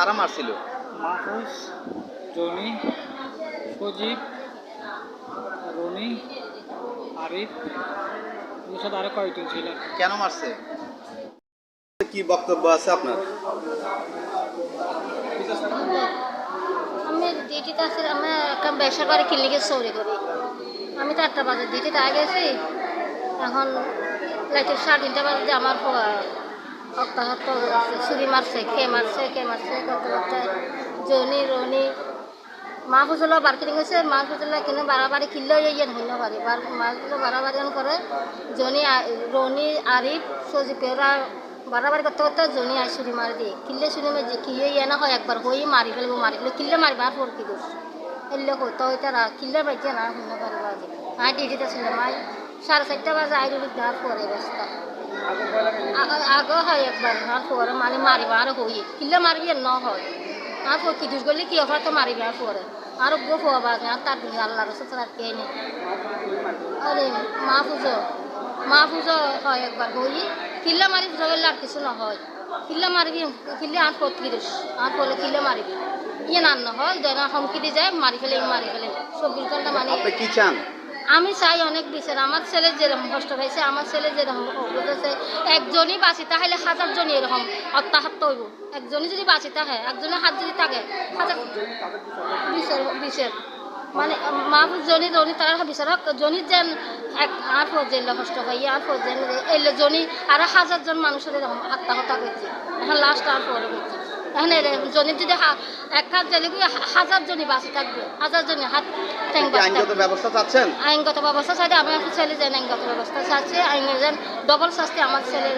কারা মারছিল? মাহফুজ জনি সজীব রনি আরিফ এর সাথে আরও কয়েকজন ছিল। কেন মারছে? কি বক্তব্য আছে আপনার? আমি ডিউটিতে আছি আমি একটা বেসরকারি ক্লিনিকে চৌরি করি। আমি তো আটটা বাজে ডিউটিতে আগে গেছি এখন লাইটের সাড়ে তিনটা বাজে আমার হত্যা ছুরি মারছে, কে মারছে কে মারছে কত জনি, রনি, মা ফুজলা বার কিনে গেছে মা ফুজলা কিনে বাড়াবাড়ি কিনলে ইয়ে হইল পারি মা ফুজলা বাড়াবাড়ি করে জনি রনি আরিফ সজিব ওরা বাড়াবাড়ি করতে করতে জনি আই ছুরি মারি দিয়ে। কিনলে ছুরি মারি কিয়ে ইয়ে না হয় একবার হই মারি ফেলব মারি ফেলে কিনলে মারিবা আর ফোর কি দোষ এলে হইতো তারা কিনলে বাজে না হইল পারি বাজে আই, ডিউটিতে ছিলাম আই সাড়ে চারটা বাজে, আই রুবি দেওয়ার পরে ব্যস্ত। আগে হয় একবার আর পরে মানে মারিবা আর হই কিনলে মারবি আর ন হয় আর ফোর কি দোষ করলে কি অফার তো মারিবি আর পরে আর গো বাজে আর তার দুনিয়া আল্লাহ রসুল আর কে নেই আরে মা পুজো মা পুজো হয় একবার হই কিল্লা মারি করলে আর কিছু নহয় কিল্লা মারিবি কিল্লে আর কত কি দোষ আর বলে কিল্লে মারিবি ইয়ে না নহয় দেন হুমকি দিয়ে যায় মারি ফেলে মারি ফেলে চব্বিশ ঘণ্টা মানে কি চান আমি চাই অনেক বিচার। আমার ছেলে যেরকম কষ্ট পাইছে, আমার ছেলে যেরকম হয়েছে একজনই বাঁচি, তাহলে হাজার জনই এরকম হত্যাহত্য হইব। একজনই যদি বাঁচি থাকে একজনের হাত যদি থাকে, হাজার বিচার মানে মাহবুব জনি জনি তার বিচার হোক, জনি যেন এক আর ফজেল কষ্ট হয় আর ফজেল এলে জনি আর হাজার জন মানুষের এরকম আত্মহত্যা করছে। এখন লাস্ট আর পরে এখন জনি যদি এক হাত জেলে হাজার জনই বাসে থাকবে। হাজার জনই হাত আইনগত ব্যবস্থা চাচ্ছেন? আইনগত ব্যবস্থা চাইলে আমি এখন ছেলে যেন আইনগত ব্যবস্থা চাচ্ছে আইন যেন ডবল শাস্তি আমার ছেলের